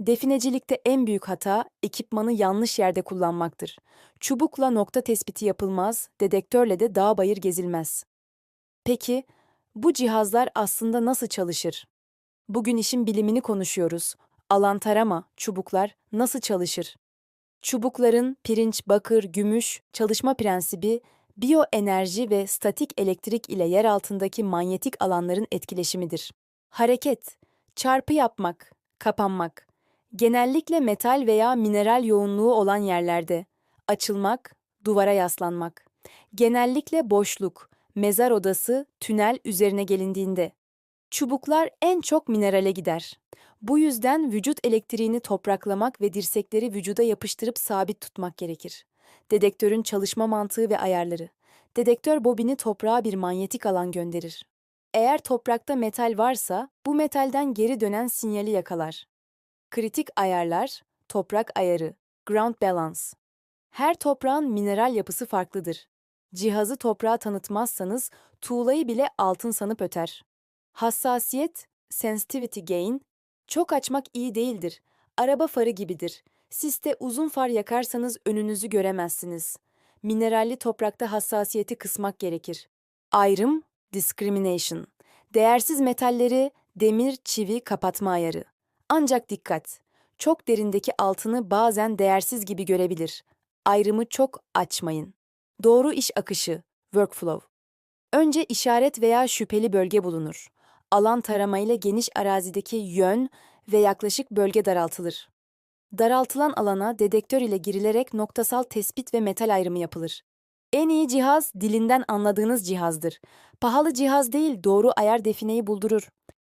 Definecilikte en büyük hata ekipmanı yanlış yerde kullanmaktır. Çubukla nokta tespiti yapılmaz, dedektörle de dağ bayır gezilmez. Peki bu cihazlar aslında nasıl çalışır? Bugün işin bilimini konuşuyoruz. Alan tarama, çubuklar nasıl çalışır? Çubukların pirinç, bakır, gümüş çalışma prensibi biyoenerji ve statik elektrik ile yer altındaki manyetik alanların etkileşimidir. Hareket, çarpı yapmak, kapanmak. Genellikle metal veya mineral yoğunluğu olan yerlerde. Açılmak, duvara yaslanmak. Genellikle boşluk, mezar odası, tünel üzerine gelindiğinde. Çubuklar en çok minerale gider. Bu yüzden vücut elektriğini topraklamak ve dirsekleri vücuda yapıştırıp sabit tutmak gerekir. Dedektörün çalışma mantığı ve ayarları. Dedektör bobini toprağa bir manyetik alan gönderir. Eğer toprakta metal varsa bu metalden geri dönen sinyali yakalar. Kritik ayarlar, toprak ayarı, ground balance. Her toprağın mineral yapısı farklıdır. Cihazı toprağa tanıtmazsanız tuğlayı bile altın sanıp öter. Hassasiyet, sensitivity gain, çok açmak iyi değildir. Araba farı gibidir. Siste uzun far yakarsanız önünüzü göremezsiniz. Mineralli toprakta hassasiyeti kısmak gerekir. Ayrım, discrimination. Değersiz metalleri demir, çivi kapatma ayarı. Ancak dikkat. Çok derindeki altını bazen değersiz gibi görebilir. Ayrımı çok açmayın. Doğru iş akışı, workflow. Önce işaret veya şüpheli bölge bulunur. Alan taramayla geniş arazideki yön ve yaklaşık bölge daraltılır. Daraltılan alana dedektör ile girilerek noktasal tespit ve metal ayrımı yapılır. En iyi cihaz dilinden anladığınız cihazdır. Pahalı cihaz değil, doğru ayar defineyi buldurur.